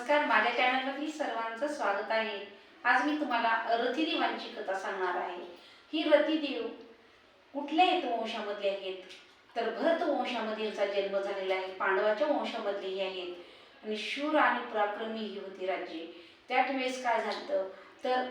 नमस्कार माझ्या चॅनलमध्ये सर्वांचं स्वागत आहे. आज मी तुम्हाला रथीदेवांची कथा सांगणार आहे. ही रथीदेव कुठल्या येत वंशामधले आहेत? तर भरत वंशामध्ये यांचा जन्म झालेला आहे पांडवाच्या वंशामधले ही आहेत. आणि शूर आणि पराक्रमी ही होती राज्ये. त्यावेळेस काय झालं? तर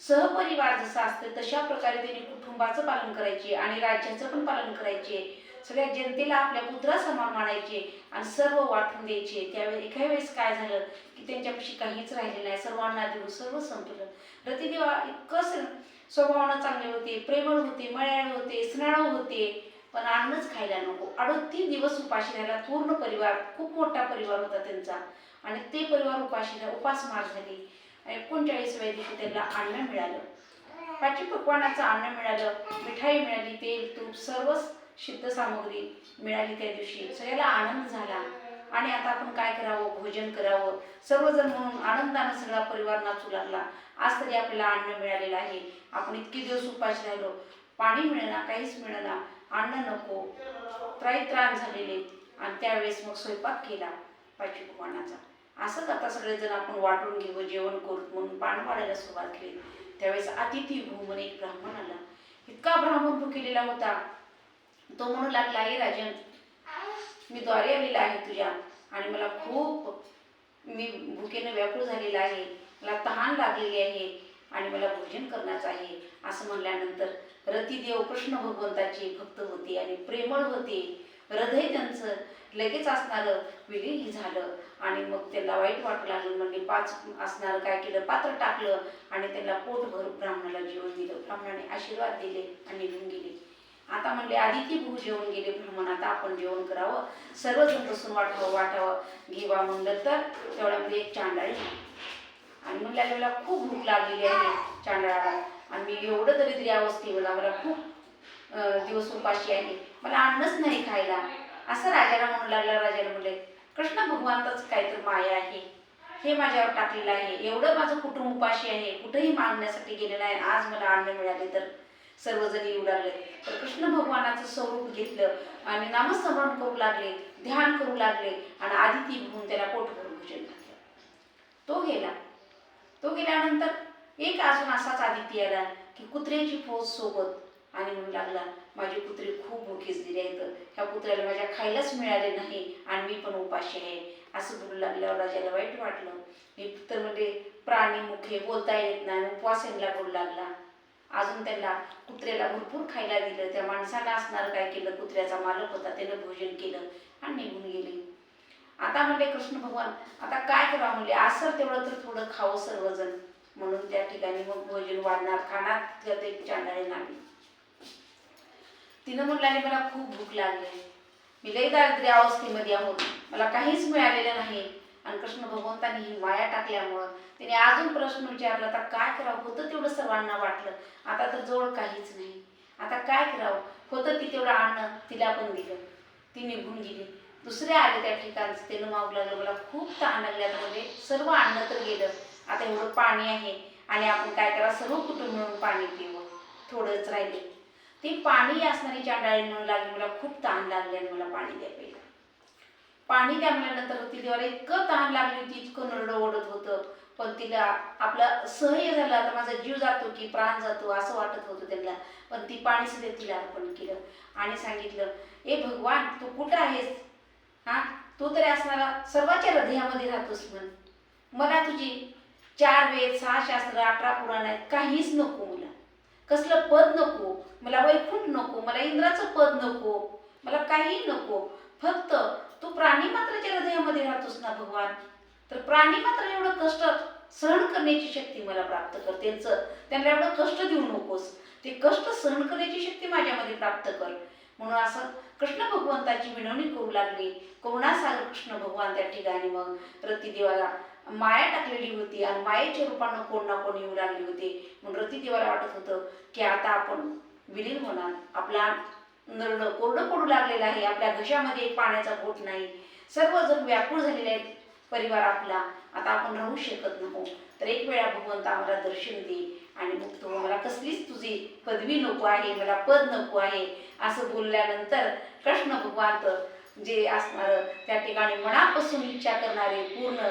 सहपरिवार जसं असतं तशा प्रकारे त्यांनी कुटुंबाचं पालन करायचे आणि राज्याचं पण पालन करायचे. सगळ्या जनतेला आपल्या पुत्रासमान मानायचे आणि सर्व वाटून द्यायचे. त्यावेळी एका वेळेस काय झालं की त्यांच्यापाशी काहीच राहिले नाही. सर्वांना देऊन सर्व संपलं. रतिदेवा इतकं स्वभावानं चांगले होते प्रेमळ होते मळ्याळ होते स्नाळू होते पण अन्नच खायला नको. अडतीस दिवस उपाशी राहिला पूर्ण परिवार खूप मोठा परिवार होता त्यांचा. आणि ते परिवार उपाशी उपास मार झाले. एकोणचाळीसव्या दिवशी त्यांना अन्न मिळालं. पाची पकवानाचं अन्न मिळालं. मिठाई मिळाली तेल तूप सर्वच सिद्ध सामग्री मिळाली त्या दिवशी. सगळ्याला आनंद झाला. आणि आता आपण काय करावं? भोजन करावं. सर्वजण म्हणून आनंदानं सगळा परिवार नाचू लागला. आज तरी आपल्याला अन्न मिळालेलं आहे. आपण इतके दिवस उपास राहिलो. पाणी मिळेना काहीच मिळेना. अन्न नको. त्राही त्राण झालेले. आणि त्यावेळेस मग स्वयंपाक केला पाचवी कुमाणाचा असंच आता सगळेजण आपण वाटून घेऊ जेवण करू म्हणून पान वाढायला सुरुवात केली. त्यावेळेस अतिथी भू म्हणून एक ब्राह्मण आला. इतका ब्राह्मण भुकेलेला होता. तो म्हणू लागला आहे राजन मी द्वारे आलेला आहे तुझ्या आणि मला खूप मी भुकेने व्याकुळ झालेला आहे. मला तहान लागलेली आहे आणि मला भोजन करण्याचं आहे. असं म्हणल्यानंतर रतिदेव कृष्ण भगवंताची भक्त होते आणि प्रेमळ होते. हृदय त्यांचं लगेच असणारं विलीन झालं आणि मग त्याला वाईट वाटू लागलं. म्हणजे पाच असणारं काय केलं पात्र टाकलं आणि त्याला पोटभर ब्राह्मणाला जेवण दिलं. ब्राह्मणाने आशीर्वाद दिले आणि निघून गेले. आता म्हणले आदिती भू जेवण गेले ब्राह्मण आता आपण जेवण करावं. सर्वजण बसून वाटावं वाटावं. घेवा म्हणलं तर तेवढ्यामध्ये एक चांडाळी आणि म्हणल्या मला खूप भूक लागलेली आहे चांडाळाला. आणि मी एवढं दरिद्री अवस्थेवर मला खूप दिवस उपाशी आहे मला अन्नच नाही खायला. असं राजाला म्हणू लागला राजाला म्हणले कृष्ण भगवानच काहीतरी माया आहे. हे माझ्यावर टाकलेलं आहे. एवढं माझं कुटुंब उपाशी आहे. कुठेही मागण्यासाठी गेलेलं आहे. आज मला अन्न मिळाले तर सर्वजण येऊ लागले. तर कृष्ण भगवानाचं स्वरूप घेतलं आणि नामस्मरण करू लागले ध्यान करू लागले आणि आदिती म्हणून त्याला पोटभर भोजन घातलं तो गेला. तो गेल्यानंतर एक अजून असाच आदिती आला की कुत्र्याची फौज सोबत आणि म्हणू लागला माझी कुत्रे खूप भुकेचलेले आहेत. ह्या कुत्र्याला माझ्या खायलाच मिळाले नाही आणि मी पण उपाशी आहे. असं बोलू लागल्यावर राजाला वाईट वाटलं. मी तर म्हणजे प्राणी मुखे बोलता येत नाही उपवास यायला बोलू लागला. अजून त्यांना कुत्र्याला भरपूर खायला दिलं. त्या माणसाला असणार काय केलं? कुत्र्याचा मालक होता त्यानं भोजन केलं आणि निघून गेले. आता म्हणले कृष्ण भगवान आता काय करावं म्हणले असं तेवढं तर थोडं खावं सर्वजण. म्हणून त्या ठिकाणी मग भोजन वाढणार. खाण्यात एक चांदळे नावी. तिनं म्हणलं मला खूप भूक लागली मी लई दारिद्र्य अवस्थेमध्ये आहोत. मला काहीच मिळालेलं नाही. आणि कृष्ण भगवंतांनी वाया टाकल्यामुळं त्याने अजून प्रश्न विचारला आता काय करावं? होतं तेवढं सर्वांना वाटलं. आता तर जोड काहीच नाही. आता काय करावं? होतं ती तेवढं आणणं तिला पण दिलं. ती निघून गेली. दुसरे आले त्या ठिकाणचं त्यानं मागू लागलं. मला खूप तहान लागल्यामध्ये म्हणजे सर्व अन्न तर गेलं. आता एवढं पाणी आहे आणि आपण काय करा? सर्व कुटुंब मिळून पाणी पिवं? थोडंच राहिले. ती पाणी असणारी चांडाळी म्हणून लागली. मला खूप तहान लागली आणि मला पाणी द्या पहिलं पाणी लागल्यानंतर म्हणल्यानंतर देवाला इतकं ताण लागली होती इतकं नरडं ओढत होतं. पण तिला आपला सहय झाला आता माझा जीव जातो की प्राण जातो असं वाटत होतं त्यांना. पण ती पाणी सुद्धा तिला अर्पण केलं आणि सांगितलं ए भगवान तू कुठं आहेस? हा? तू तरी असणारा सर्वांच्या हृदयामध्ये राहतोस म्हण. मला तुझी चार वेद सहा शास्त्र अठरा पुराण आहेत. काहीच नको मला. कसलं पद नको? मला वैकुंठ नको. मला इंद्राचं पद नको. मला काही नको. फक्त तू प्राणी मात्राच्या हृदयामध्ये राहतोस ना भगवान? तर प्राणी मात्र एवढं कष्ट सहन करण्याची शक्ती मला प्राप्त कर त्यांचं त्यांना एवढं कष्ट देऊ नकोस. ते कष्ट सहन करण्याची शक्ती माझ्यामध्ये प्राप्त कर. म्हणून असं कृष्ण भगवंताची विनवणी करू लागली. करुणासागर कृष्ण भगवान त्या ठिकाणी मग रतिदेवाला माया टाकलेली होती आणि मायेच्या रूपानं कोण ना कोण येऊ लागले होते. म्हणून रतिदेवाला वाटत होतं की आता आपण विलीन होणार. आपला नरड कोरडं पडू लागलेलं आहे. आपल्या घशामध्ये पाण्याचा पोट नाही. सर्वजण व्याकुळ झालेले आहेत परिवार आपला. आता आपण राहू शकत नको. तर एक वेळा भगवंत आम्हाला दर्शन दे आणि मग तो मला कसलीच तुझी पदवी नको आहे मला पद नको आहे असं बोलल्यानंतर कृष्ण भगवान तर जे असणार त्या ठिकाणी मनापासून इच्छा करणारे पूर्ण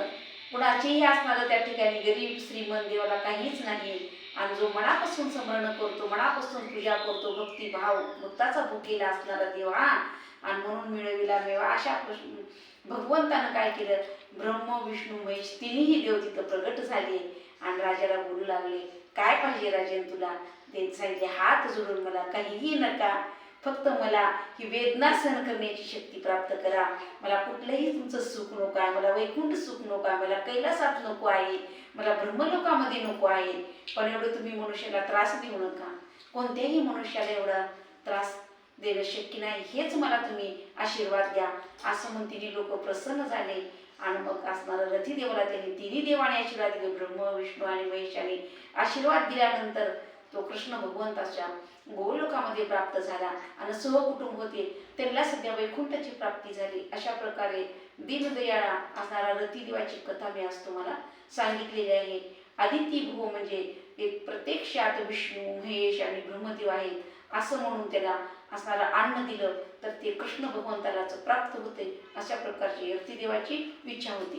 कुणाचेही असणारं त्या ठिकाणी गरीब श्रीमंत देवाला काहीच नाही. आणि जो मनापासून स्मरण करतो मनापासून पूजा करतो भक्ती भाव भक्ताचा भुकेला असणारा देवा आणि म्हणून मिळविला मेवा अशा प्रश्न- भगवंतानं काय केलं? ब्रह्म विष्णू महेश तिन्ही देव तिथं प्रगट झाले आणि राजाला बोलू लागले काय पाहिजे राजन तुला? ते सांगितले हात जोडून मला काहीही नका. फक्त मला ही वेदना सहन करण्याची शक्ती प्राप्त करा. मला कुठलंही तुमचं सुख नको आहे मला वैकुंठ सुख नको आहे मला कैलासात नको आहे मला ब्रह्मलोकामध्ये नको आहे. पण एवढं तुम्ही मनुष्याला त्रास देऊ नका. कोणत्याही मनुष्याला एवढा त्रास देणं शक्य नाही हेच मला तुम्ही आशीर्वाद द्या. असं म्हणून लोक प्रसन्न झाले. आणि मग असणारा रथी देवाला त्यांनी तिन्ही देवाने आशीर्वाद दिले ब्रह्म विष्णू आणि महेशाने आशीर्वाद दिल्यानंतर तो कृष्ण भगवंताच्या गोलोकामध्ये प्राप्त झाला आणि सहकुटुंब होते. त्यांना सध्या वैकुंठाची प्राप्ती झाली. अशा प्रकारे दीनदयाळा असणारा रतिदेवाची कथा मी आज तुम्हाला सांगितलेली आहे. आदिती भू म्हणजे एक प्रत्यक्षात विष्णू महेश आणि ब्रह्मदेव आहेत. असं म्हणून त्याला असणारा अन्न दिलं तर ते कृष्ण भगवंतालाच प्राप्त होते. अशा प्रकारची रतिदेवाची इच्छा होती.